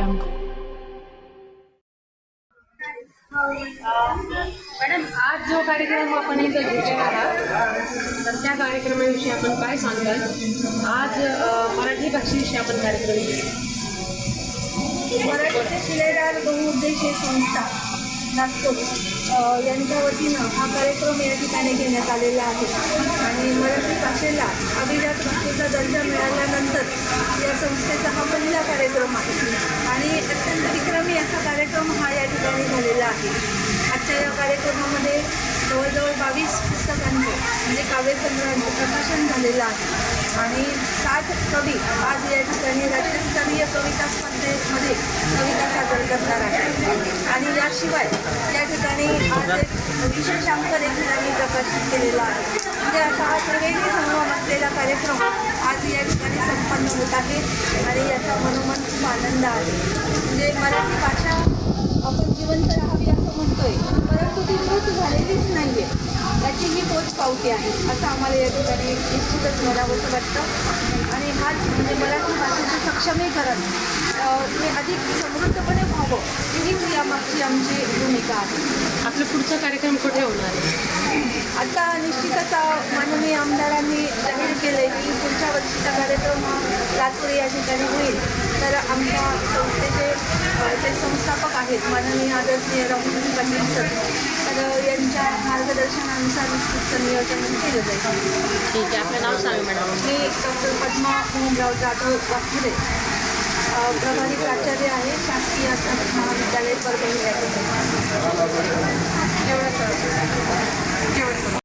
jungle. Madam आज जो कार्यक्रम आपण इथं घेतलेला आहात तर त्या कार्यक्रमाविषयी आपण काय सांगाल? आज मराठी भाषेविषयी आपण कार्यक्रम घेतला शिलेदार बहुउद्देशीय संस्था नागपूर यांच्या वतीनं हा कार्यक्रम या ठिकाणी घेण्यात आलेला आहे. आणि मराठी भाषेला अभिजात भाषेचा दर्जा मिळाल्यानंतर या संस्थेचा आहे आजच्या या कार्यक्रमामध्ये जवळजवळ बावीस पुस्तकांचं म्हणजे काव्यसंग्रहांचं प्रकाशन झालेलं आहे. आणि सात कवी आज या ठिकाणी राज्यस्तरीय कविता स्पर्धेमध्ये कविता सादर करणार आहे. आणि याशिवाय या ठिकाणी आज एक विशेषांक देखील आम्ही प्रकाशित केलेला आहे. म्हणजे असा हा त्रिवेणी संगम असलेला कार्यक्रम आज या ठिकाणी संपन्न होत आहे आणि याचा मनोमन खूप आनंद आहे. म्हणजे मराठी भाषा आपण जिवंत पावती आहे. असं आम्हाला या ठिकाणी निश्चितच म्हणावंसं वाटतं. आणि हाच म्हणजे मराठी भाषेचं सक्षमीकरण हे अधिक समृद्धपणे व्हावं हीच यामागची आमची भूमिका आहे. आपलं पुढचा कार्यक्रम कुठे होणार आहे? आता निश्चितच माननीय आमदारांनी जाहीर केलं आहे की पुढच्या वर्षीचा कार्यक्रम हा लातूर या ठिकाणी होईल. तर आमच्या संस्थेचे जे संस्थापक आहेत माननीय आदरणीय राहुल पाटील सर यांच्या मार्गदर्शनानुसार निश्चितचं नियोजन केलं जाईल. ठीक आहे आपलं नाव सांगा मॅडम. मी डॉक्टर पद्मा मोहनराव जाधव वाघुरे अ, प्रभारी प्राचार्य आहे शासकीय महाविद्यालय परभणी.